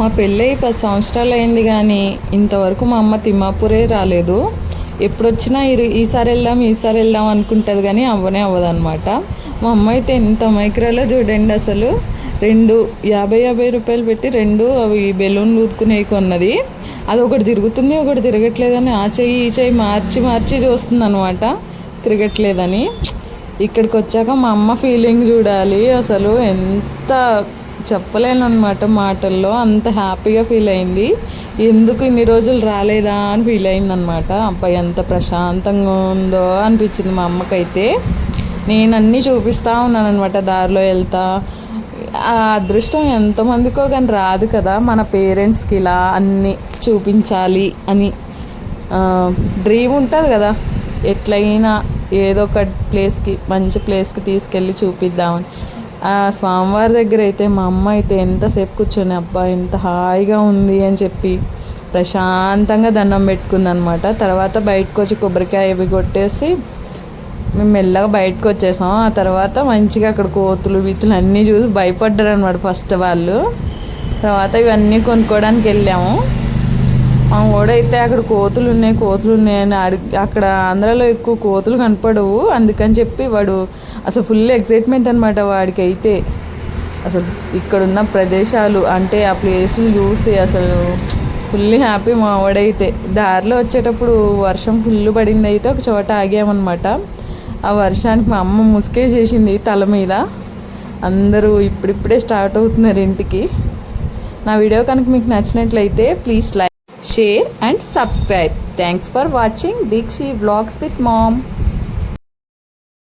మా పెళ్ళై పది సంవత్సరాలు అయింది కానీ ఇంతవరకు మా అమ్మ తిమ్మాపూరే రాలేదు. ఎప్పుడొచ్చినా ఈ- ఈసారి వెళ్దాం ఈసారి వెళ్దాం అనుకుంటుంది కానీ అవ్వనే అవ్వదన్నమాట. మా అమ్మ అయితే ఎంత మైక్రోలో చూడండి అసలు. రెండు యాభై యాభై రూపాయలు పెట్టి రెండు అవి బెలూన్లు ఊదుకునేవి కొన్నది. అది ఒకటి తిరుగుతుంది ఒకటి తిరగట్లేదని ఆ చెయ్యి ఈ చెయ్యి మార్చి మార్చి చూస్తుంది అనమాట తిరగట్లేదని. ఇక్కడికి వచ్చాక మా అమ్మ ఫీలింగ్ చూడాలి. అసలు ఎంత చెప్పలేను అనమాట మాటల్లో. అంత హ్యాపీగా ఫీల్ అయింది. ఎందుకు ఇన్ని రోజులు రాలేదా అని ఫీల్ అయింది అనమాట అబ్బాయి ఎంత ప్రశాంతంగా ఉందో అనిపించింది మా అమ్మకైతే. నేను అన్నీ చూపిస్తూ ఉన్నాను అనమాట దారిలో వెళ్తా. ఆ అదృష్టం ఎంతమందికో కానీ రాదు కదా. మన పేరెంట్స్కి ఇలా అన్నీ చూపించాలి అని. డ్రీమ్ ఉంటుంది కదా. ఎట్లయినా ఏదో ఒక ప్లేస్కి మంచి ప్లేస్కి తీసుకెళ్ళి చూపిద్దామని. ఆ స్వామివారి దగ్గర అయితే మా అమ్మ అయితే ఎంతసేపు కూర్చొని అబ్బా ఎంత హాయిగా ఉంది అని చెప్పి ప్రశాంతంగా దండం పెట్టుకుందనమాట. తర్వాత బయటకు వచ్చి కొబ్బరికాయ ఇవి కొట్టేసి మేము మెల్లగా బయటకు వచ్చేసాం. ఆ తర్వాత మంచిగా అక్కడ కోతులు వీతులు అన్నీ చూసి భయపడ్డారు అనమాట ఫస్ట్ వాళ్ళు. తర్వాత ఇవన్నీ కొనుక్కోవడానికి వెళ్ళాము. అయితే అక్కడ కోతులు ఉన్నాయి కోతులు ఉన్నాయని అడిగి అక్కడ ఆంధ్రాలో ఎక్కువ కోతులు కనపడవు. అందుకని చెప్పి వాడు అసలు ఫుల్ ఎక్సైట్మెంట్ అనమాట వాడికి అయితే అసలు ఇక్కడున్న ప్రదేశాలు అంటే ఆ ప్లేసులు చూసి అసలు ఫుల్ హ్యాపీ మా వాడైతే. దారిలో వచ్చేటప్పుడు వర్షం ఫుల్ పడింది అయితే ఒక చోట ఆగామన్నమాట. ఆ వర్షానికి మా అమ్మ ముసుకే చేసింది తల మీద. అందరూ ఇప్పుడిప్పుడే స్టార్ట్ అవుతున్నారు ఇంటికి. నా వీడియో కనుక మీకు నచ్చినట్లయితే please like share and subscribe. Thanks for watching Dikshi Vlogs with Mom.